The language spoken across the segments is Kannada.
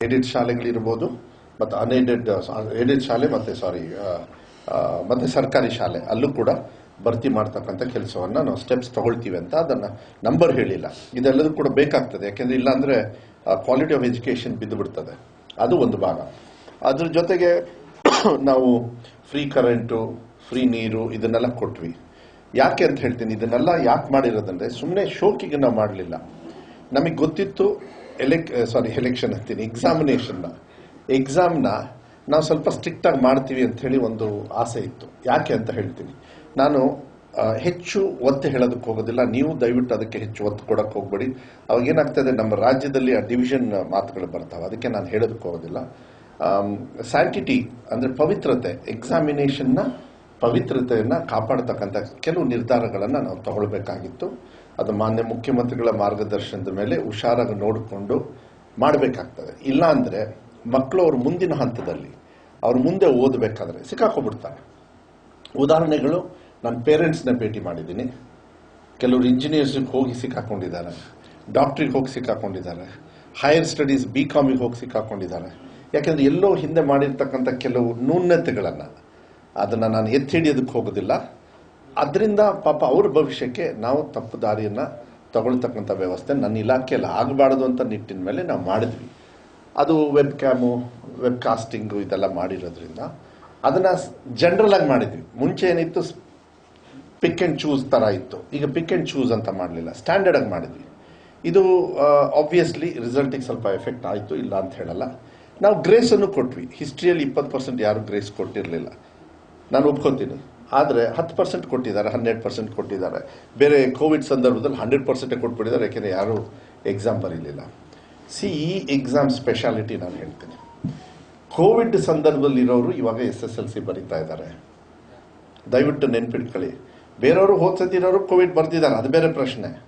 ಏಡೆಡ್ ಶಾಲೆಗಳಿರ್ಬೋದು ಮತ್ತು ಅನ್ಏಡೆಡ್ ಏಡೆಡ್ ಶಾಲೆ ಮತ್ತು ಸಾರಿ ಮತ್ತು ಸರ್ಕಾರಿ ಶಾಲೆ, ಅಲ್ಲೂ ಕೂಡ ಭರ್ತಿ ಮಾಡ್ತಕ್ಕಂಥ ಕೆಲಸವನ್ನು ನಾವು ಸ್ಟೆಪ್ಸ್ ತಗೊಳ್ತೀವಿ ಅಂತ ಅದನ್ನು ನಂಬರ್ ಹೇಳಿಲ್ಲ. ಇದೆಲ್ಲದೂ ಕೂಡ ಬೇಕಾಗ್ತದೆ. ಯಾಕೆಂದರೆ ಇಲ್ಲಾಂದರೆ ಕ್ವಾಲಿಟಿ ಆಫ್ ಎಜುಕೇಶನ್ ಬಿದ್ದು ಬಿಡ್ತದೆ. ಅದು ಒಂದು ಭಾಗ. ಅದ್ರ ಜೊತೆಗೆ ನಾವು ಫ್ರೀ ಕರೆಂಟು ಫ್ರೀ ನೀರು ಇದನ್ನೆಲ್ಲ ಕೊಟ್ವಿ. ಯಾಕೆ ಅಂತ ಹೇಳ್ತೀನಿ. ಇದನ್ನೆಲ್ಲ ಯಾಕೆ ಮಾಡಿರೋದಂದ್ರೆ ಸುಮ್ಮನೆ ಶೋಕಿಗೆ ನಾವು ಮಾಡಲಿಲ್ಲ. ನಮಗೆ ಗೊತ್ತಿತ್ತು ಎಲೆಕ್ ಸಾರಿ ಎಲೆಕ್ಷನ್ ಅಂತೀನಿ ಎಕ್ಸಾಮಿನೇಷನ್ನ ಎಕ್ಸಾಮ್ನ ನಾವು ಸ್ವಲ್ಪ ಸ್ಟ್ರಿಕ್ಟ್ ಆಗಿ ಮಾಡ್ತೀವಿ ಅಂತ ಹೇಳಿ ಒಂದು ಆಸೆ ಇತ್ತು. ಯಾಕೆ ಅಂತ ಹೇಳ್ತೀನಿ. ನಾನು ಹೆಚ್ಚು ಒತ್ತು ಹೇಳೋದಕ್ಕೆ ಹೋಗೋದಿಲ್ಲ. ನೀವು ದಯವಿಟ್ಟು ಅದಕ್ಕೆ ಹೆಚ್ಚು ಒತ್ತು ಕೊಡಕ್ಕೆ ಹೋಗ್ಬೇಡಿ. ಅವಾಗ ಏನಾಗ್ತದೆ, ನಮ್ಮ ರಾಜ್ಯದಲ್ಲಿ ಆ ಡಿವಿಷನ್ ಮಾತುಗಳು ಬರ್ತಾವೆ. ಅದಕ್ಕೆ ನಾನು ಹೇಳೋದಕ್ಕೆ ಹೋಗೋದಿಲ್ಲ. ಸ್ಯಾಂಟಿಟಿ ಅಂದ್ರೆ ಪವಿತ್ರತೆ. ಎಕ್ಸಾಮಿನೇಷನ್ನ ಪವಿತ್ರತೆಯನ್ನ ಕಾಪಾಡತಕ್ಕಂಥ ಕೆಲವು ನಿರ್ಧಾರಗಳನ್ನು ನಾವು ತಗೊಳ್ಬೇಕಾಗಿತ್ತು. ಅದು ಮಾನ್ಯ ಮುಖ್ಯಮಂತ್ರಿಗಳ ಮಾರ್ಗದರ್ಶನದ ಮೇಲೆ ಹುಷಾರಾಗಿ ನೋಡಿಕೊಂಡು ಮಾಡಬೇಕಾಗ್ತದೆ. ಇಲ್ಲ ಅಂದ್ರೆ ಮಕ್ಕಳು ಅವ್ರ ಮುಂದಿನ ಹಂತದಲ್ಲಿ ಅವ್ರ ಮುಂದೆ ಓದಬೇಕಾದ್ರೆ ಸಿಕ್ಕಾಕೊಂಡ್ಬಿಡ್ತಾರೆ. ಉದಾಹರಣೆಗಳು ನನ್ನ ಪೇರೆಂಟ್ಸ್ನ ಭೇಟಿ ಮಾಡಿದ್ದೀನಿ. ಕೆಲವರು ಇಂಜಿನಿಯರ್ಸ್ಗೆ ಹೋಗಿ ಸಿಕ್ಕಾಕೊಂಡಿದ್ದಾರೆ. ಡಾಕ್ಟ್ರಿಗೆ ಹೋಗಿ ಸಿಕ್ಕಾಕೊಂಡಿದ್ದಾರೆ. ಹೈಯರ್ ಸ್ಟಡೀಸ್ ಬಿ ಕಾಮಿಗೆ ಹೋಗಿ ಸಿಕ್ಕಾಕೊಂಡಿದ್ದಾರೆ. ಯಾಕೆಂದ್ರೆ ಎಲ್ಲೋ ಹಿಂದೆ ಮಾಡಿರ್ತಕ್ಕಂಥ ಕೆಲವು ನ್ಯೂನ್ಯತೆಗಳನ್ನು ಅದನ್ನು ನಾನು ಎತ್ತಿ ಹಿಡಿಯೋದಕ್ಕೆ ಹೋಗೋದಿಲ್ಲ. ಅದರಿಂದ ಪಾಪ ಅವ್ರ ಭವಿಷ್ಯಕ್ಕೆ ನಾವು ತಪ್ಪು ದಾರಿಯನ್ನು ತಗೊಳ್ತಕ್ಕಂಥ ವ್ಯವಸ್ಥೆ ನನ್ನ ಇಲಾಖೆಯಲ್ಲಿ ಆಗಬಾರ್ದು ಅಂತ ನಿಟ್ಟಿನ ಮೇಲೆ ನಾವು ಮಾಡಿದ್ವಿ. ಅದು ವೆಬ್ ಕ್ಯಾಮು ವೆಬ್ ಕಾಸ್ಟಿಂಗು ಇದೆಲ್ಲ ಮಾಡಿರೋದ್ರಿಂದ ಅದನ್ನು ಜನರಲ್ ಆಗಿ ಮಾಡಿದ್ವಿ. ಮುಂಚೆ ಏನಿತ್ತು? ಪಿಕ್ ಆ್ಯಂಡ್ ಚೂಸ್ ಥರ ಇತ್ತು. ಈಗ ಪಿಕ್ ಆ್ಯಂಡ್ ಚೂಸ್ ಅಂತ ಮಾಡಲಿಲ್ಲ. ಸ್ಟ್ಯಾಂಡರ್ಡ್ ಆಗಿ ಮಾಡಿದ್ವಿ. ಇದು ಆಬ್ವಿಯಸ್ಲಿ ರಿಸಲ್ಟಿಗೆ ಸ್ವಲ್ಪ ಎಫೆಕ್ಟ್ ಆಯಿತು, ಇಲ್ಲ ಅಂತ ಹೇಳಲ್ಲ. ನಾವು ಗ್ರೇಸನ್ನು ಕೊಟ್ವಿ. ಹಿಸ್ಟ್ರಿಯಲ್ಲಿ ಇಪ್ಪತ್ತು ಪರ್ಸೆಂಟ್ ಯಾರು ಗ್ರೇಸ್ ಕೊಟ್ಟಿರಲಿಲ್ಲ. ನಾನು ಒಪ್ಕೊತೀನಿ. ಆದರೆ ಹತ್ತು ಪರ್ಸೆಂಟ್ ಕೊಟ್ಟಿದ್ದಾರೆ, ಹನ್ನೆರಡು ಪರ್ಸೆಂಟ್ ಕೊಟ್ಟಿದ್ದಾರೆ. ಬೇರೆ ಕೋವಿಡ್ ಸಂದರ್ಭದಲ್ಲಿ ಹಂಡ್ರೆಡ್ ಪರ್ಸೆಂಟೇ ಕೊಟ್ಬಿಟ್ಟಿದ್ದಾರೆ ಯಾಕೆಂದರೆ ಯಾರೂ ಎಕ್ಸಾಮ್ ಬರೀಲಿಲ್ಲ. ಸಿ ಈ ಎಕ್ಸಾಮ್ ಸ್ಪೆಷಾಲಿಟಿ ನಾನು ಹೇಳ್ತೀನಿ. ಕೋವಿಡ್ ಸಂದರ್ಭದಲ್ಲಿ ಇರೋರು ಇವಾಗ ಎಸ್ ಎಸ್ ಎಲ್ ಸಿ ಬರೀತಾ ಇದ್ದಾರೆ. ದಯವಿಟ್ಟು ನೆನ್ಪಿಟ್ಕೊಳ್ಳಿ. ಬೇರೆಯವರು ಓದ್ಸದಿರೋರು ಕೋವಿಡ್ ಬರ್ತಿದ್ದಾರೆ, ಅದು ಬೇರೆ ಪ್ರಶ್ನೆ.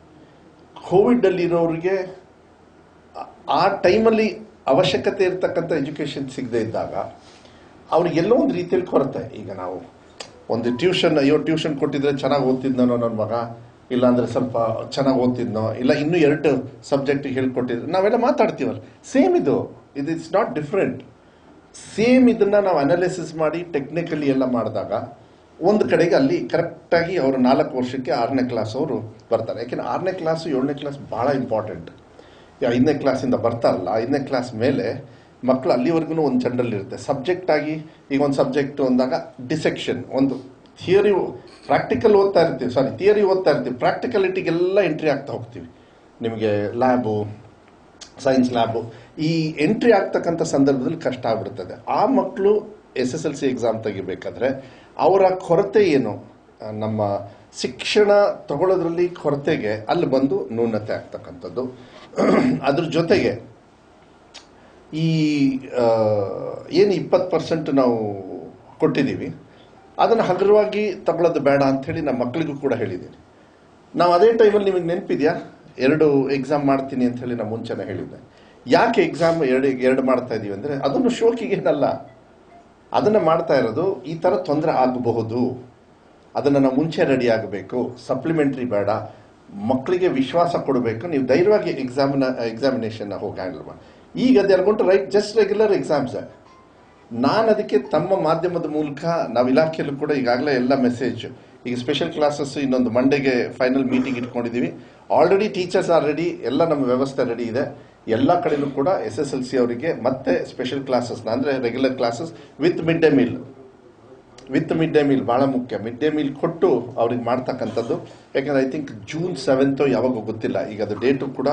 ಕೋವಿಡಲ್ಲಿರೋರಿಗೆ ಆ- ಟೈಮಲ್ಲಿ ಅವಶ್ಯಕತೆ ಇರತಕ್ಕಂಥ ಎಜುಕೇಶನ್ ಸಿಗದೆ ಇದ್ದಾಗ ಅವ್ರಿಗೆಲ್ಲೋ ಒಂದು ರೀತಿಯಲ್ಲಿ ಕೊರತೆ. ಈಗ ನಾವು ಒಂದು ಟ್ಯೂಷನ್ ಅಯ್ಯೋ ಟ್ಯೂಷನ್ ಕೊಟ್ಟಿದ್ರೆ ಚೆನ್ನಾಗಿ ಓದ್ತಿದ್ನೋ ನನ್ನ ಮಗ, ಇಲ್ಲಾಂದ್ರೆ ಸ್ವಲ್ಪ ಚೆನ್ನಾಗಿ ಓದ್ತಿದ್ನೋ, ಇಲ್ಲ ಇನ್ನೂ ಎರಡು ಸಬ್ಜೆಕ್ಟ್ ಹೇಳ್ಕೊಟ್ಟಿದ್ರು, ನಾವೆಲ್ಲ ಮಾತಾಡ್ತೀವಲ್ಲ. ಸೇಮ್ ಇದು. ಇದು ಇಟ್ಸ್ ನಾಟ್ ಡಿಫ್ರೆಂಟ್ ಸೇಮ್ ಇದನ್ನ ನಾವು ಅನಾಲಿಸಿಸ್ ಮಾಡಿ ಟೆಕ್ನಿಕಲಿ ಎಲ್ಲ ಮಾಡಿದಾಗ, ಒಂದು ಕಡೆಗೆ ಅಲ್ಲಿ ಕರೆಕ್ಟಾಗಿ ಅವರು ನಾಲ್ಕು ವರ್ಷಕ್ಕೆ ಆರನೇ ಕ್ಲಾಸ್ ಅವರು ಬರ್ತಾರೆ. ಯಾಕೆಂದ್ರೆ ಆರನೇ ಕ್ಲಾಸು ಏಳನೇ ಕ್ಲಾಸ್ ಭಾಳ ಇಂಪಾರ್ಟೆಂಟ್ ಐದನೇ ಕ್ಲಾಸಿಂದ ಬರ್ತಾರಲ್ಲ, ಐದನೇ ಕ್ಲಾಸ್ ಮೇಲೆ ಮಕ್ಕಳು ಅಲ್ಲಿವರೆಗೂ ಒಂದು ಜನರಲ್ ಇರುತ್ತೆ. ಸಬ್ಜೆಕ್ಟ್ ಆಗಿ ಈಗ ಒಂದು ಸಬ್ಜೆಕ್ಟ್ ಅಂದಾಗ ಡಿಸೆಕ್ಷನ್ ಒಂದು ಥಿಯರಿ ಪ್ರಾಕ್ಟಿಕಲ್ ಓದ್ತಾ ಇರ್ತೀವಿ. ಸಾರಿ ಥಿಯರಿ ಓದ್ತಾ ಇರ್ತೀವಿ. ಪ್ರಾಕ್ಟಿಕಲಿಟಿಗೆಲ್ಲ ಎಂಟ್ರಿ ಆಗ್ತಾ ಹೋಗ್ತೀವಿ. ನಿಮಗೆ ಲ್ಯಾಬು ಸೈನ್ಸ್ ಲ್ಯಾಬು ಈ ಎಂಟ್ರಿ ಆಗ್ತಕ್ಕಂಥ ಸಂದರ್ಭದಲ್ಲಿ ಕಷ್ಟ ಆಗ್ಬಿಡ್ತದೆ. ಆ ಮಕ್ಕಳು S S L C exam ತೆಗಿಬೇಕಾದ್ರೆ ಅವರ ಕೊರತೆ ಏನು? ನಮ್ಮ ಶಿಕ್ಷಣ ತಗೊಳ್ಳೋದ್ರಲ್ಲಿ ಕೊರತೆಗೆ ಅಲ್ಲಿ ಬಂದು ನ್ಯೂನತೆ ಆಗ್ತಕ್ಕಂಥದ್ದು. ಅದ್ರ ಜೊತೆಗೆ ಈ ಏನು ಇಪ್ಪತ್ತು ಪರ್ಸೆಂಟ್ ನಾವು ಕೊಟ್ಟಿದ್ದೀವಿ, ಅದನ್ನು ಹಗುರವಾಗಿ ತಗೊಳ್ಳೋದು ಬೇಡ ಅಂಥೇಳಿ ನಮ್ಮ ಮಕ್ಕಳಿಗೂ ಕೂಡ ಹೇಳಿದ್ದೀನಿ. ನಾವು ಅದೇ ಟೈಮಲ್ಲಿ ನಿಮಗೆ ನೆನಪಿದೆಯಾ? ಎರಡು ಎಕ್ಸಾಮ್ ಮಾಡ್ತೀನಿ ಅಂಥೇಳಿ ನಾನು ಮುಂಚೆನೇ ಹೇಳಿದ್ದೆ. ಯಾಕೆ ಎಕ್ಸಾಮ್ ಎರಡು ಎರಡು ಮಾಡ್ತಾ ಇದ್ದೀವಿ ಅಂದರೆ, ಅದನ್ನು ಶೋಕಿಗೇನಲ್ಲ ಅದನ್ನು ಮಾಡ್ತಾ ಇರೋದು ಈ ಥರ ತೊಂದರೆ ಆಗಬಹುದು. ಅದನ್ನು ನಾವು ಮುಂಚೆ ರೆಡಿ ಆಗಬೇಕು. ಸಪ್ಲಿಮೆಂಟ್ರಿ ಬೇಡ. ಮಕ್ಕಳಿಗೆ ವಿಶ್ವಾಸ ಕೊಡಬೇಕು. ನೀವು ಧೈರ್ಯವಾಗಿ ಎಕ್ಸಾಮಿನ ಎಕ್ಸಾಮಿನೇಷನ್ನ ಹೋಗಿ ಹ್ಯಾಂಡಲ್ ಮಾಡಿ ಈಗ they are right just regular exams ನಾನು ಅದಕ್ಕೆ ತಮ್ಮ ಮಾಧ್ಯಮದ ಮೂಲಕ ನಾವು ಇಲಾಖೆಯಲ್ಲೂ ಕೂಡ ಈಗಾಗಲೇ ಎಲ್ಲ ಮೆಸೇಜ್ ಈಗ ಸ್ಪೆಷಲ್ ಕ್ಲಾಸಸ್ ಇನ್ನೊಂದು ಮಂಡೆಗೆ ಫೈನಲ್ ಮೀಟಿಂಗ್ ಇಟ್ಕೊಂಡಿದ್ದೀವಿ ಆಲ್ರೆಡಿ ಟೀಚರ್ಸ್ ಆರ್ ರೆಡಿ ಎಲ್ಲ ನಮ್ಮ ವ್ಯವಸ್ಥೆ ರೆಡಿ ಇದೆ. ಎಲ್ಲ ಕಡೆಯೂ ಕೂಡ ಎಸ್ ಎಸ್ ಎಲ್ ಸಿ ಅವರಿಗೆ ಮತ್ತೆ ಸ್ಪೆಷಲ್ ಕ್ಲಾಸಸ್ನ ಅಂದರೆ regular classes with mid day meal with mid day meal ಭಾಳ ಮುಖ್ಯ. ಮಿಡ್ ಡೇ ಮೀಲ್ ಕೊಟ್ಟು ಅವ್ರಿಗೆ ಮಾಡ್ತಕ್ಕಂಥದ್ದು. ಯಾಕಂದ್ರೆ ಐ ಥಿಂಕ್ ಜೂನ್ ಸೆವೆಂತೋ ಯಾವಾಗ ಗೊತ್ತಿಲ್ಲ. ಈಗ ಅದು ಡೇಟು ಕೂಡ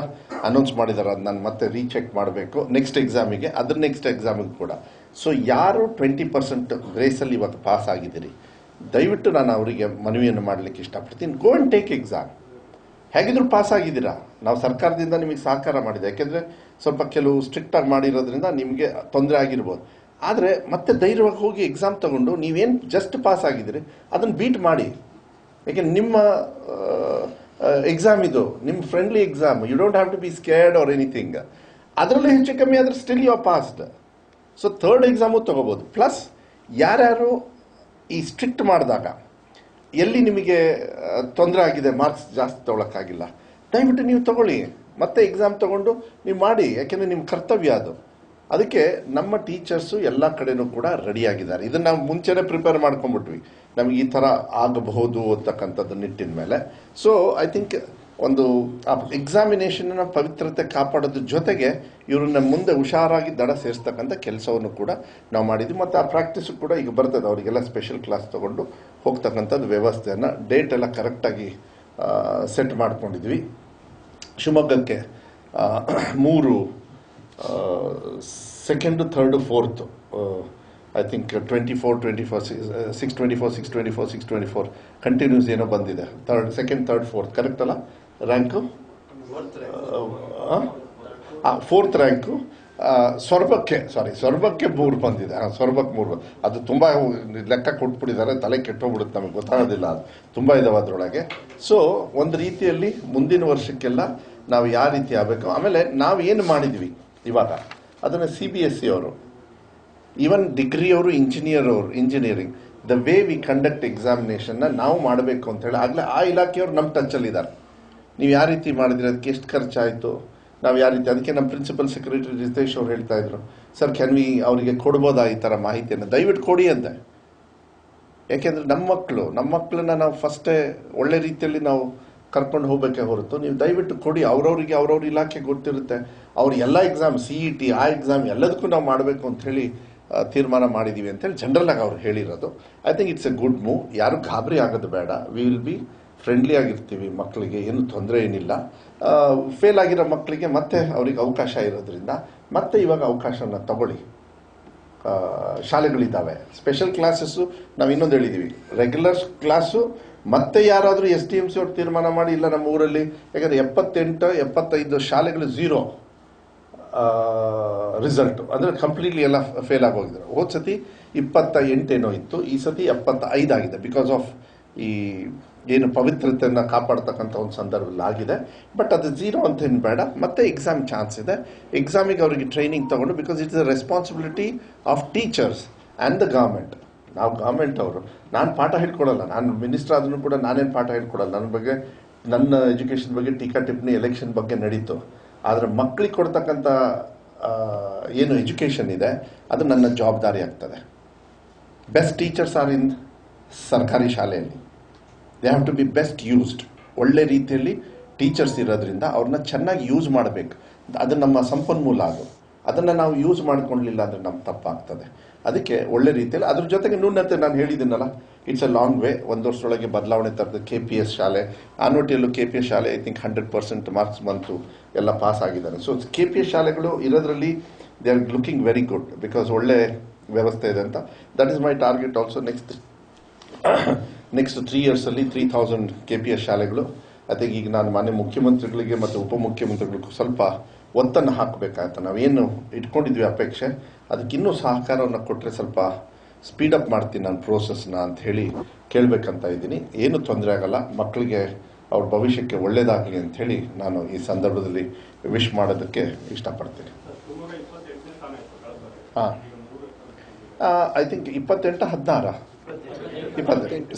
ಅನೌನ್ಸ್ ಮಾಡಿದ್ದಾರೆ ಅದು ನಾನು ಮತ್ತೆ ರೀಚೆಕ್ ಮಾಡಬೇಕು. ನೆಕ್ಸ್ಟ್ ಎಕ್ಸಾಮಿಗೆ ಅದ್ರ ನೆಕ್ಸ್ಟ್ ಎಕ್ಸಾಮಿಗೆ ಕೂಡ. ಸೊ ಯಾರು ಟ್ವೆಂಟಿ ಪರ್ಸೆಂಟ್ ಗ್ರೇಸಲ್ಲಿ ಇವತ್ತು ಪಾಸ್ ಆಗಿದ್ದೀರಿ? ದಯವಿಟ್ಟು ನಾನು ಅವರಿಗೆ ಮನವಿಯನ್ನು ಮಾಡಲಿಕ್ಕೆ ಇಷ್ಟಪಡ್ತೀನಿ. ಗೋ ಅಂಡ್ ಟೇಕ್ ಎಕ್ಸಾಮ್ ಹೇಗಿದ್ರು ಪಾಸ್ ಆಗಿದ್ದೀರಾ? ನಾವು ಸರ್ಕಾರದಿಂದ ನಿಮಗೆ ಸಹಕಾರ ಮಾಡಿದೆ. ಯಾಕೆಂದರೆ ಸ್ವಲ್ಪ ಕೆಲವು ಸ್ಟ್ರಿಕ್ಟಾಗಿ ಮಾಡಿರೋದ್ರಿಂದ ನಿಮಗೆ ತೊಂದರೆ ಆಗಿರ್ಬೋದು. ಆದರೆ ಮತ್ತೆ ಧೈರ್ಯವಾಗಿ ಹೋಗಿ ಎಕ್ಸಾಮ್ ತಗೊಂಡು ನೀವೇನು ಜಸ್ಟ್ ಪಾಸ್ ಆಗಿದ್ರೆ ಅದನ್ನು ಬೀಟ್ ಮಾಡಿ. ಯಾಕೆ ನಿಮ್ಮ ಎಕ್ಸಾಮ್ ಇದು, ನಿಮ್ಮ friendly exam you don't have to be scared or anything ಅದರಲ್ಲೂ ಹೆಚ್ಚು ಕಮ್ಮಿ ಆದರೆ still you are passed so third exam ತಗೋಬೋದು. ಪ್ಲಸ್ ಯಾರ್ಯಾರು ಈ ಸ್ಟ್ರಿಕ್ಟ್ ಮಾಡಿದಾಗ, ಎಲ್ಲಿ ನಿಮಗೆ ತೊಂದರೆ ಆಗಿದೆ ಮಾರ್ಕ್ಸ್ ಜಾಸ್ತಿ ತಗೊಳಕ್ಕಾಗಿಲ್ಲ, ದಯವಿಟ್ಟು ನೀವು ತಗೊಳ್ಳಿ. ಮತ್ತೆ ಎಕ್ಸಾಮ್ ತಗೊಂಡು ನೀವು ಮಾಡಿ, ಯಾಕೆಂದರೆ ನಿಮ್ಮ ಕರ್ತವ್ಯ ಅದು. ಅದಕ್ಕೆ ನಮ್ಮ ಟೀಚರ್ಸು ಎಲ್ಲ ಕಡೆನೂ ಕೂಡ ರೆಡಿಯಾಗಿದ್ದಾರೆ. ಇದನ್ನು ನಾವು ಮುಂಚೆನೆ ಪ್ರಿಪೇರ್ ಮಾಡ್ಕೊಂಡ್ಬಿಟ್ವಿ. ನಮಗೆ ಈ ಥರ ಆಗಬಹುದು ಅಂತಕ್ಕಂಥದ್ದು ನಿಟ್ಟಿನ ಮೇಲೆ. ಸೊ ಐ ಥಿಂಕ್ ಒಂದು ಎಕ್ಸಾಮಿನೇಷನ್ನ ಪವಿತ್ರತೆ ಕಾಪಾಡೋದ್ರ ಜೊತೆಗೆ ಇವ್ರನ್ನ ಮುಂದೆ ಹುಷಾರಾಗಿ ದಡ ಸೇರಿಸ್ತಕ್ಕಂಥ ಕೆಲಸವನ್ನು ಕೂಡ ನಾವು ಮಾಡಿದ್ವಿ. ಮತ್ತು ಆ ಪ್ರಾಕ್ಟೀಸು ಕೂಡ ಈಗ ಬರ್ತದೆ. ಅವರಿಗೆಲ್ಲ ಸ್ಪೆಷಲ್ ಕ್ಲಾಸ್ ತಗೊಂಡು ಹೋಗ್ತಕ್ಕಂಥದ್ದು ವ್ಯವಸ್ಥೆಯನ್ನು ಡೇಟ್ ಎಲ್ಲ ಕರೆಕ್ಟಾಗಿ ಸೆಟ್ ಮಾಡ್ಕೊಂಡಿದ್ವಿ. ಶಿವಮೊಗ್ಗಕ್ಕೆ ಮೂರು second third fourth I think twenty four twenty four six twenty four six twenty four six twenty four continues ಏನೋ ಬಂದಿದೆ. Third second third fourth correct ಅಲ್ಲ? ರ್ಯಾಂಕು ಫೋರ್ತ್ ರ್ಯಾಂಕು ಸ್ವರ್ಬಕ್ಕೆ ಸಾರಿ ಸ್ವರ್ಬಕ್ಕೆ ಮೂರು ಬಂದಿದೆ. ಹಾಂ ಸ್ವರ್ಬಕ್ಕೆ ಮೂರು. ಅದು ತುಂಬ ಲೆಕ್ಕ ಕೊಟ್ಬಿಟ್ಟಿದ್ದಾರೆ. ತಲೆ ಕೆಟ್ಟೋಗ್ಬಿಡುತ್ತೆ ನಮಗೆ. ಗೊತ್ತಾಗೋದಿಲ್ಲ ಅದು. ತುಂಬ ಇದಾವೆ ಅದರೊಳಗೆ ಸೊ ಒಂದು ರೀತಿಯಲ್ಲಿ ಮುಂದಿನ ವರ್ಷಕ್ಕೆಲ್ಲ ನಾವು ಯಾವ ರೀತಿ ಆಗಬೇಕು? ಆಮೇಲೆ ನಾವು ಏನು ಮಾಡಿದ್ವಿ? ಇವಾಗ ಅದನ್ನು ಸಿ ಬಿ ಎಸ್ ಸಿ ಅವರು ಈವನ್ ಡಿಗ್ರಿ ಅವರು ಇಂಜಿನಿಯರ್ ಅವರು engineering the way we conduct ಎಕ್ಸಾಮಿನೇಷನ್ನ ನಾವು ಮಾಡಬೇಕು ಅಂತ ಹೇಳಿ ಆಗಲೇ ಆ ಇಲಾಖೆಯವರು ನಮ್ಮ ಟಚ್ಚಲ್ಲಿದ್ದಾರೆ ನೀವು ಯಾವ ರೀತಿ ಮಾಡಿದ್ರಿ? ಅದಕ್ಕೆ ಎಷ್ಟು ಖರ್ಚಾಯಿತು? ನಾವು ಯಾವ ರೀತಿ ಅದಕ್ಕೆ ನಮ್ಮ ಪ್ರಿನ್ಸಿಪಲ್ ಸೆಕ್ರೆಟರಿ ರಿತೇಶ್ ಅವ್ರು ಹೇಳ್ತಾ ಇದ್ರು ಸರ್ ಕ್ಯಾನ್ ವಿ ಅವರಿಗೆ ಕೊಡ್ಬೋದಾ ಈ ಥರ ಮಾಹಿತಿಯನ್ನು? ದಯವಿಟ್ಟು ಕೊಡಿ ಅಂತೆ. ಯಾಕೆಂದ್ರೆ ನಮ್ಮ ಮಕ್ಕಳು, ನಮ್ಮ ಮಕ್ಕಳನ್ನ ನಾವು ಫಸ್ಟೇ ಒಳ್ಳೆ ರೀತಿಯಲ್ಲಿ ನಾವು ಕರ್ಕೊಂಡು ಹೋಗಬೇಕೆ ಹೊರತು. ನೀವು ದಯವಿಟ್ಟು ಕೊಡಿ ಅವ್ರವ್ರಿಗೆ ಅವ್ರವ್ರ ಇಲಾಖೆ ಗೊತ್ತಿರುತ್ತೆ. ಅವ್ರ ಎಲ್ಲ ಎಕ್ಸಾಮ್ ಸಿ ಇ ಟಿ ಆ ಎಕ್ಸಾಮ್ ಎಲ್ಲದಕ್ಕೂ ನಾವು ಮಾಡಬೇಕು ಆ, ತೀರ್ಮಾನ ಮಾಡಿದ್ದೀವಿ ಅಂತೇಳಿ ಆಗಿ ಅವ್ರು ಹೇಳಿರೋದು. I think it's a good move ಯಾರು ಗಾಬರಿ ಆಗೋದು ಬೇಡ. ವಿ ವಿಲ್ ಬಿ ಫ್ರೆಂಡ್ಲಿ ಆಗಿರ್ತೀವಿ ಮಕ್ಕಳಿಗೆ ಏನು ತೊಂದರೆ ಏನಿಲ್ಲ. ಫೇಲ್ ಆಗಿರೋ ಮಕ್ಕಳಿಗೆ ಮತ್ತೆ ಅವ್ರಿಗೆ ಅವಕಾಶ ಇರೋದ್ರಿಂದ ಮತ್ತೆ ಇವಾಗ ಅವಕಾಶನ ತಗೊಳ್ಳಿ. ಶಾಲೆಗಳಿದ್ದಾವೆ. ಸ್ಪೆಷಲ್ ಕ್ಲಾಸಸ್ಸು ನಾವು ಇನ್ನೊಂದು ಹೇಳಿದ್ದೀವಿ ರೆಗ್ಯುಲರ್ ಕ್ಲಾಸು ಮತ್ತೆ ಯಾರಾದರೂ ಎಸ್ ಡಿ ಎಂ ಸಿ ಅವ್ರು ತೀರ್ಮಾನ ಮಾಡಿ, ಇಲ್ಲ ನಮ್ಮ ಊರಲ್ಲಿ, ಯಾಕಂದರೆ ಎಪ್ಪತ್ತೆಂಟು, ಎಪ್ಪತ್ತೈದು ಶಾಲೆಗಳು ಝೀರೋ ರಿಸಲ್ಟು ಅಂದರೆ ಕಂಪ್ಲೀಟ್ಲಿ ಎಲ್ಲ ಫೇಲ್ ಆಗೋಗಿದ್ದಾರೆ ಹೋದ ಸತಿ ಇಪ್ಪತ್ತ ಎಂಟೇನೋ ಇತ್ತು, ಈ ಸತಿ ಎಪ್ಪತ್ತ ಐದಾಗಿದೆ ಬಿಕಾಸ್ ಆಫ್ ಈ ಏನು ಪವಿತ್ರತೆಯನ್ನು ಕಾಪಾಡ್ತಕ್ಕಂಥ ಒಂದು ಸಂದರ್ಭದಲ್ಲಿ ಬಟ್ ಅದು ಜೀರೋ ಅಂತ ಏನು ಬೇಡ. ಮತ್ತೆ ಎಕ್ಸಾಮ್ ಚಾನ್ಸ್ ಇದೆ. ಎಕ್ಸಾಮಿಗೆ ಅವರಿಗೆ ಟ್ರೈನಿಂಗ್ ತಗೊಂಡು because it's a responsibility of teachers and the government ನಾವು ಗೌರ್ಮೆಂಟ್ ಅವರು. ನಾನು ಪಾಠ ಹೇಳ್ಕೊಡಲ್ಲ. ನಾನು ಮಿನಿಸ್ಟರ್ ಆದ್ರೂ ಕೂಡ ನಾನೇನು ಪಾಠ ಹೇಳ್ಕೊಡಲ್ಲ. ನನ್ನ ಬಗ್ಗೆ, ನನ್ನ ಎಜುಕೇಷನ್ ಬಗ್ಗೆ ಟೀಕಾ ಟಿಪ್ಪಣಿ ಎಲೆಕ್ಷನ್ ಬಗ್ಗೆ ನಡೀತು. ಆದರೆ ಮಕ್ಕಳಿಗೆ ಕೊಡ್ತಕ್ಕಂಥ ಏನು ಎಜುಕೇಷನ್ ಇದೆ, ಅದು ನನ್ನ ಜವಾಬ್ದಾರಿ ಆಗ್ತದೆ. ಬೆಸ್ಟ್ ಟೀಚರ್ಸ್ ಆರ್ ಇನ್ ಸರ್ಕಾರಿ ಶಾಲೆಯಲ್ಲಿ. They have to be best used ಒಳ್ಳೆ ರೀತಿಯಲ್ಲಿ ಟೀಚರ್ಸ್ ಇರೋದ್ರಿಂದ ಅವ್ರನ್ನ ಚೆನ್ನಾಗಿ ಯೂಸ್ ಮಾಡಬೇಕು. ಅದು ನಮ್ಮ ಸಂಪನ್ಮೂಲ ಅದು. ಅದನ್ನು ನಾವು ಯೂಸ್ ಮಾಡ್ಕೊಳ್ಲಿಲ್ಲ ಅಂದರೆ ನಮ್ಮ ತಪ್ಪಾಗ್ತದೆ. ಅದಕ್ಕೆ ಒಳ್ಳೆ ರೀತಿಯಲ್ಲಿ ಅದ್ರ ಜೊತೆಗೆ ನ್ಯೂನತೆ ನಾನು ಹೇಳಿದ್ದೀನಲ್ಲ ಇಟ್ಸ್ ಅ ಲಾಂಗ್ ವೇ ಒಂದು ವರ್ಷದೊಳಗೆ ಬದಲಾವಣೆ ತರದು ಕೆ ಪಿ ಎಸ್ ಶಾಲೆ ಆನೋಟಿಯಲ್ಲೂ ಕೆ ಪಿ ಎಸ್ ಶಾಲೆ I think hundred percent marks ಬಂತು, ಎಲ್ಲ ಪಾಸ್ ಆಗಿದ್ದಾರೆ. ಸೊ ಕೆ ಪಿ ಎಸ್ ಶಾಲೆಗಳು ಇರೋದ್ರಲ್ಲಿ they are looking very good because ಒಳ್ಳೆ ವ್ಯವಸ್ಥೆ ಇದೆ ಅಂತ. That is my target also next next three ಇಯರ್ಸಲ್ಲಿ three thousand K P S ಶಾಲೆಗಳು. ಅದೇ ಈಗ ನಾನು ಮಾನ್ಯ ಮುಖ್ಯಮಂತ್ರಿಗಳಿಗೆ ಮತ್ತು ಉಪಮುಖ್ಯಮಂತ್ರಿಗಳಿಗೂ ಸ್ವಲ್ಪ ಒತ್ತನ್ನು ಹಾಕಬೇಕಾಯ್ತು. ನಾವೇನು ಇಟ್ಕೊಂಡಿದ್ವಿ ಅಪೇಕ್ಷೆ. ಅದಕ್ಕಿನ್ನೂ ಸಹಕಾರವನ್ನು ಕೊಟ್ಟರೆ ಸ್ವಲ್ಪ ಸ್ಪೀಡಪ್ ಮಾಡ್ತೀನಿ ನಾನು ಪ್ರೋಸೆಸ್ನ ಅಂತ ಹೇಳಿ ಕೇಳಬೇಕಂತ ಇದ್ದೀನಿ. ಏನು ತೊಂದರೆ ಆಗಲ್ಲ. ಮಕ್ಕಳಿಗೆ ಅವ್ರ ಭವಿಷ್ಯಕ್ಕೆ ಒಳ್ಳೇದಾಗಲಿ ಅಂತ ಹೇಳಿ ನಾನು ಈ ಸಂದರ್ಭದಲ್ಲಿ ವಿಶ್ ಮಾಡೋದಕ್ಕೆ ಇಷ್ಟಪಡ್ತೀನಿ. ಹಾಂ. ಐ ಥಿಂಕ್ ಇಪ್ಪತ್ತೆಂಟು ಹದಿನಾರ.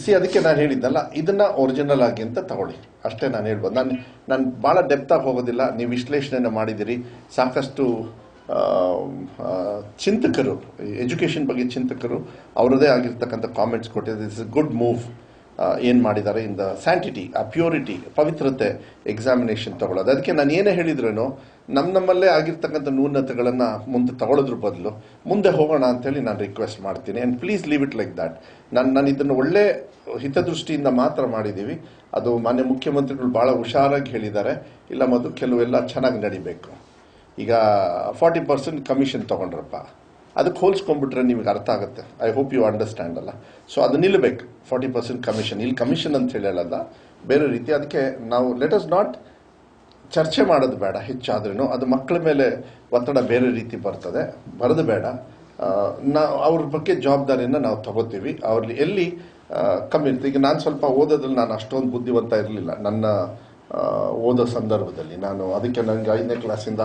ಸಿ ಅದಕ್ಕೆ ನಾನು ಹೇಳಿದ್ದಲ್ಲ, ಇದನ್ನ ಒರಿಜಿನಲ್ ಆಗಿ ಅಂತ ತಗೊಳ್ಳಿ. ಅಷ್ಟೇ ನಾನು ಹೇಳ್ಬೋದು. ನಾನು ನಾನು ಭಾಳ ಡೆಪ್ತಾಗಿ ಹೋಗೋದಿಲ್ಲ. ನೀವು ವಿಶ್ಲೇಷಣೆಯನ್ನು ಮಾಡಿದಿರಿ ಸಾಕಷ್ಟು ಚಿಂತಕರು ಎಜುಕೇಷನ್ ಬಗ್ಗೆ ಚಿಂತಕರು, ಅವರದೇ ಆಗಿರ್ತಕ್ಕಂಥ ಕಾಮೆಂಟ್ಸ್ ಕೊಟ್ಟಿದ್ದಾರೆ. ಇಟ್ಸ್ ಗುಡ್ ಮೂವ್ ಏನು ಮಾಡಿದ್ದಾರೆ? ಇನ್ ದ ಸ್ಯಾಂಟಿಟಿ ಆ ಪ್ಯೂರಿಟಿ ಪವಿತ್ರತೆ ಎಕ್ಸಾಮಿನೇಷನ್ ತಗೊಳ್ಳೋದು. ಅದಕ್ಕೆ ನಾನು ಏನೇ ಹೇಳಿದ್ರೇನು ನಮ್ಮ ನಮ್ಮಲ್ಲೇ ಆಗಿರ್ತಕ್ಕಂಥ ನ್ಯೂನತೆಗಳನ್ನು ಮುಂದೆ ತಗೊಳ್ಳೋದ್ರ ಬದಲು ಮುಂದೆ ಹೋಗೋಣ ಅಂತೇಳಿ ನಾನು ರಿಕ್ವೆಸ್ಟ್ ಮಾಡ್ತೀನಿ. And please leave it like that ನಾನು ನಾನು ಇದನ್ನು ಒಳ್ಳೆ ಹಿತದೃಷ್ಟಿಯಿಂದ ಮಾತ್ರ ಮಾಡಿದ್ದೀವಿ ಅದು ಮಾನ್ಯ ಮುಖ್ಯಮಂತ್ರಿಗಳು ಭಾಳ ಹುಷಾರಾಗಿ ಹೇಳಿದ್ದಾರೆ. ಇಲ್ಲ ಮದು ಕೆಲವೆಲ್ಲ ಚೆನ್ನಾಗಿ ನಡಿಬೇಕು. ಈಗ ಫಾರ್ಟಿ ಪರ್ಸೆಂಟ್ ಕಮಿಷನ್ ತೊಗೊಂಡ್ರಪ್ಪ. ಅದಕ್ಕೆ ಹೋಲಿಸ್ಕೊಂಡ್ಬಿಟ್ರೆ ನಿಮಗೆ ಅರ್ಥ ಆಗುತ್ತೆ. ಐ ಹೋಪ್ ಯು ಅಂಡರ್ಸ್ಟ್ಯಾಂಡ್ ಅಲ್ಲ. ಸೊ ಅದು ನಿಲ್ಲಬೇಕು ಫಾರ್ಟಿ ಪರ್ಸೆಂಟ್ ಕಮಿಷನ್ ಇಲ್ಲಿ ಕಮಿಷನ್ ಅಂತ ಹೇಳಲ್ಲ ಬೇರೆ ರೀತಿ ಅದಕ್ಕೆ ನಾವು ಲೆಟ್ ಅಸ್ ನಾಟ್ ಚರ್ಚೆ ಮಾಡೋದು ಬೇಡ ಹೆಚ್ಚಾದ್ರೂ ಅದು ಮಕ್ಕಳ ಮೇಲೆ ಒತ್ತಡ ಬೇರೆ ರೀತಿ ಬರ್ತದೆ. ಬರೋದು ಬೇಡ. ನಾ, ಅವ್ರ ಬಗ್ಗೆ ಜವಾಬ್ದಾರಿಯನ್ನು ನಾವು ತಗೋತೀವಿ. ಅವ್ರಲ್ಲಿ ಎಲ್ಲಿ ಕಮ್ಮಿ ಇರುತ್ತೆ. ಈಗ ನಾನು ಸ್ವಲ್ಪ ಓದೋದ್ರಲ್ಲಿ ನಾನು ಅಷ್ಟೊಂದು ಬುದ್ಧಿವಂತ ಇರಲಿಲ್ಲ. ನನ್ನ ಓದೋ ಸಂದರ್ಭದಲ್ಲಿ ನಾನು ಅದಕ್ಕೆ ನನಗೆ ಐದನೇ ಕ್ಲಾಸಿಂದ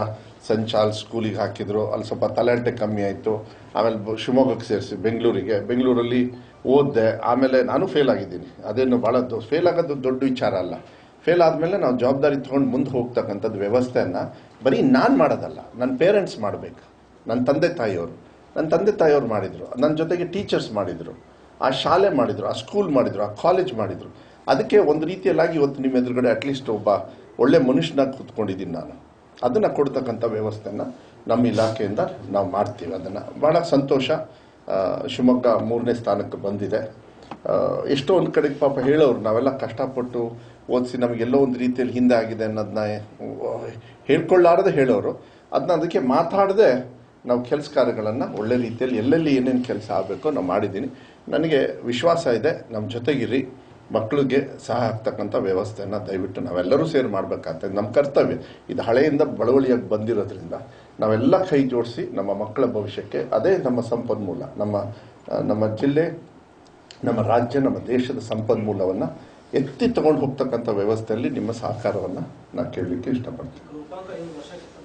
ಸೆಂಟ್ ಚಾರ್ಲ್ಸ್ ಸ್ಕೂಲಿಗೆ ಹಾಕಿದ್ರು. ಅಲ್ಲಿ ಸ್ವಲ್ಪ ತಲೆಂಟೆ ಕಮ್ಮಿ ಆಯಿತು. ಆಮೇಲೆ ಶಿವಮೊಗ್ಗಕ್ಕೆ ಸೇರಿಸಿ ಬೆಂಗಳೂರಿಗೆ. ಬೆಂಗಳೂರಲ್ಲಿ ಓದಿದೆ. ಆಮೇಲೆ ನಾನು ಫೇಲ್ ಆಗಿದ್ದೀನಿ. ಅದೇನು ಭಾಳ ಫೇಲ್ ಆಗೋದು ದೊಡ್ಡ ವಿಚಾರ ಅಲ್ಲ. ಫೇಲ್ ಆದಮೇಲೆ ನಾವು ಜವಾಬ್ದಾರಿ ತೊಗೊಂಡು ಮುಂದೆ ಹೋಗ್ತಕ್ಕಂಥದ್ದು ವ್ಯವಸ್ಥೆಯನ್ನು ಬರೀ ನಾನು ಮಾಡೋದಲ್ಲ. ನನ್ನ ಪೇರೆಂಟ್ಸ್ ಮಾಡಬೇಕು. ನನ್ನ ತಂದೆ ತಾಯಿಯವರು. ನನ್ನ ತಂದೆ ತಾಯಿಯವರು ಮಾಡಿದರು. ನನ್ನ ಜೊತೆಗೆ ಟೀಚರ್ಸ್ ಮಾಡಿದರು. ಆ ಶಾಲೆ ಮಾಡಿದರು, ಆ ಸ್ಕೂಲ್ ಮಾಡಿದರು, ಆ ಕಾಲೇಜ್ ಮಾಡಿದರು. ಅದಕ್ಕೆ ಒಂದು ರೀತಿಯಲ್ಲಾಗಿ ಇವತ್ತು ನಿಮ್ಮ ಎದುರುಗಡೆ ಅಟ್ಲೀಸ್ಟ್ ಒಬ್ಬ ಒಳ್ಳೆ ಮನುಷ್ಯನಾಗಿ ಕೂತ್ಕೊಂಡಿದ್ದೀನಿ ನಾನು. ಅದನ್ನು ಕೊಡ್ತಕ್ಕಂಥ ವ್ಯವಸ್ಥೆಯನ್ನು ನಮ್ಮ ಇಲಾಖೆಯಿಂದ ನಾವು ಮಾಡ್ತೀವಿ. ಅದನ್ನು ಭಾಳ ಸಂತೋಷ. ಶಿವಮೊಗ್ಗ ಮೂರನೇ ಸ್ಥಾನಕ್ಕೆ ಬಂದಿದೆ. ಎಷ್ಟೋ ಒಂದು ಕಡೆಗೆ ಪಾಪ ಹೇಳೋರು, ನಾವೆಲ್ಲ ಕಷ್ಟಪಟ್ಟು ಓದಿಸಿ ನಮಗೆಲ್ಲೋ ಒಂದು ರೀತಿಯಲ್ಲಿ ಹಿಂದೆ ಆಗಿದೆ ಅನ್ನೋದನ್ನ ಹೇಳ್ಕೊಳ್ಳಾರದೆ ಹೇಳೋರು. ಅದನ್ನ ಅದಕ್ಕೆ ಮಾತಾಡದೆ ನಾವು ಕೆಲಸ ಕಾರ್ಯಗಳನ್ನು ಒಳ್ಳೆ ರೀತಿಯಲ್ಲಿ ಎಲ್ಲೆಲ್ಲಿ ಏನೇನು ಕೆಲಸ ಆಗಬೇಕೋ ನಾವು ಮಾಡಿದ್ದೀನಿ. ನನಗೆ ವಿಶ್ವಾಸ ಇದೆ. ನಮ್ಮ ಜೊತೆಗಿರಿ. ಮಕ್ಕಳಿಗೆ ಸಹಾಯ ಆಗ್ತಕ್ಕಂಥ ವ್ಯವಸ್ಥೆಯನ್ನು ದಯವಿಟ್ಟು ನಾವೆಲ್ಲರೂ ಸೇರಿ ಮಾಡಬೇಕಂತ ನಮ್ಮ ಕರ್ತವ್ಯ. ಇದು ಹಳೆಯಿಂದ ಬಳವಳಿಯಾಗಿ ಬಂದಿರೋದ್ರಿಂದ ನಾವೆಲ್ಲ ಕೈ ಜೋಡಿಸಿ ನಮ್ಮ ಮಕ್ಕಳ ಭವಿಷ್ಯಕ್ಕೆ ಅದೇ ನಮ್ಮ ಸಂಪನ್ಮೂಲ, ನಮ್ಮ ನಮ್ಮ ಜಿಲ್ಲೆ, ನಮ್ಮ ರಾಜ್ಯ, ನಮ್ಮ ದೇಶದ ಸಂಪನ್ಮೂಲವನ್ನು ಎತ್ತಿ ತಗೊಂಡು ಹೋಗ್ತಕ್ಕಂಥ ವ್ಯವಸ್ಥೆಯಲ್ಲಿ ನಿಮ್ಮ ಸಹಕಾರವನ್ನು ನಾನು ಕೇಳಲಿಕ್ಕೆ ಇಷ್ಟಪಡ್ತೀನಿ.